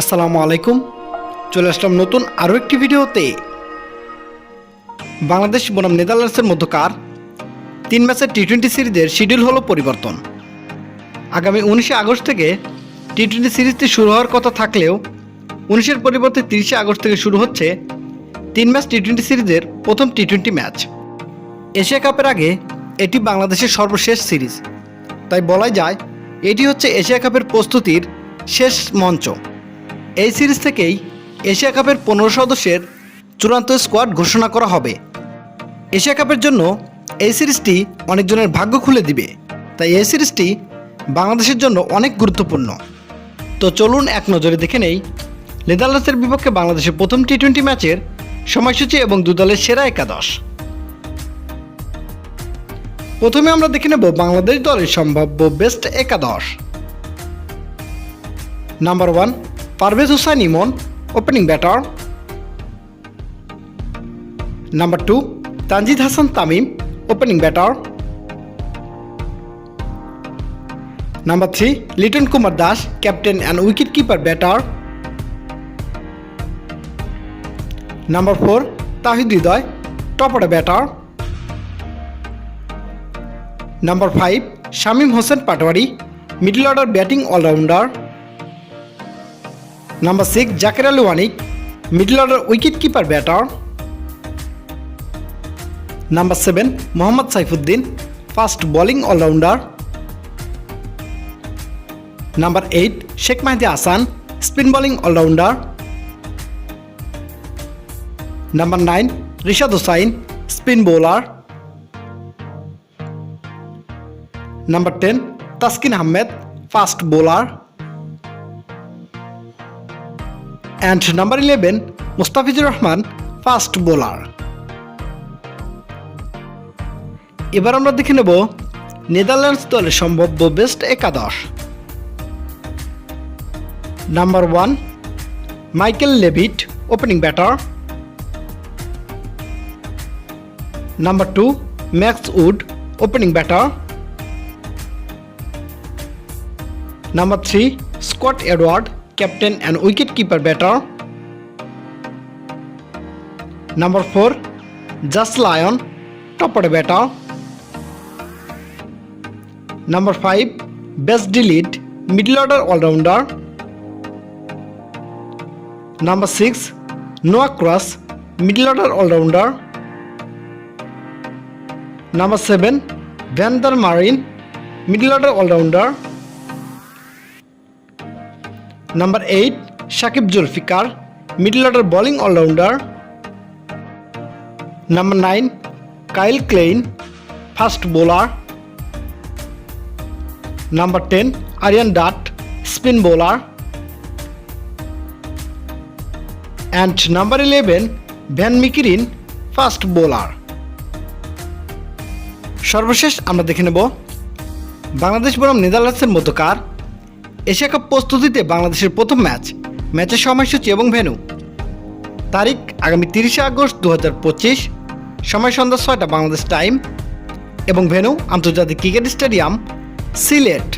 আসসালামু আলাইকুম। চলে আসলাম নতুন আরও একটি ভিডিওতে। বাংলাদেশ বনাম নেদারল্যান্ডসের মধ্যকার তিন ম্যাচের টি টোয়েন্টি সিরিজের শিডিউল হলো পরিবর্তন। আগামী উনিশে আগস্ট থেকে টি টোয়েন্টি সিরিজটি শুরু হওয়ার কথা থাকলেও উনিশের পরিবর্তে তিরিশে আগস্ট থেকে শুরু হচ্ছে তিন ম্যাচ টি টোয়েন্টি সিরিজের প্রথম টি টোয়েন্টি ম্যাচ। এশিয়া কাপের আগে এটি বাংলাদেশের সর্বশেষ সিরিজ। তাই বলাই যায়, এটি হচ্ছে এশিয়া কাপের প্রস্তুতির শেষ মঞ্চ। এই সিরিজ থেকেই এশিয়া কাপের পনেরো সদস্যের চূড়ান্ত স্কোয়াড ঘোষণা করা হবে। এশিয়া কাপের জন্য এই সিরিজটি অনেকজনের ভাগ্য খুলে দিবে। তাই এই সিরিজটি বাংলাদেশের জন্য অনেক গুরুত্বপূর্ণ। তো চলুন এক নজরে দেখে নেই, নেদারল্যান্ডসের বিপক্ষে বাংলাদেশের প্রথম টি টোয়েন্টি ম্যাচের সময়সূচি এবং দু দলের সেরা একাদশ। প্রথমে আমরা দেখে নেব বাংলাদেশ দলের সম্ভাব্য বেস্ট একাদশ। Number one Parvez Hossain Emon opening batter number two Tanzid Hasan Tamim opening batter number three Liton Kumar Das captain and wicket keeper batter number four Towhid Hridoy top order batter number five Shamim Hossain Patwari middle order batting allrounder number six Jaker Ali Anik middle order wicket keeper batter number seven Mohammad Saifuddin fast bowling allrounder number eight Sheikh Mahedi Hasan spin bowling allrounder number nine Rishad Hossain spin bowler number ten Taskin Ahmed fast bowler and number eleven Mustafizur Rahman fast bowler এবার আমরা দেখে নেব Netherlands দলের সম্ভাব্য best একাদশ। Number one Michael Levitt opening batter number two Max O'Dowd opening batter number three Scott Edward captain and wicket keeper batter number four Zach Lion top order batter number five Bas de Leede middle order allrounder number six Noah Croes middle order allrounder number seven Van der Merwe middle order allrounder number eight Saqib Zulfiqar middle order bowling allrounder number nine Kyle Klein fast bowler number ten Aryan Dutt spin bowler and number eleven van Meekeren fast bowler সর্বশেষ আমরা দেখে নেব। বাংলাদেশ বনাম নেদারল্যান্ডসের মধ্যকার Asia cup প্রস্তুতিতে বাংলাদেশের প্রথম ম্যাচ, ম্যাচের সময়সূচি এবং ভেন্যু। তারিখ আগামী তিরিশে আগস্ট দু হাজার পঁচিশ, সময় সন্ধ্যা ছয়টা বাংলাদেশ টাইম এবং ভেন্যু আন্তর্জাতিক ক্রিকেট স্টেডিয়াম সিলেট।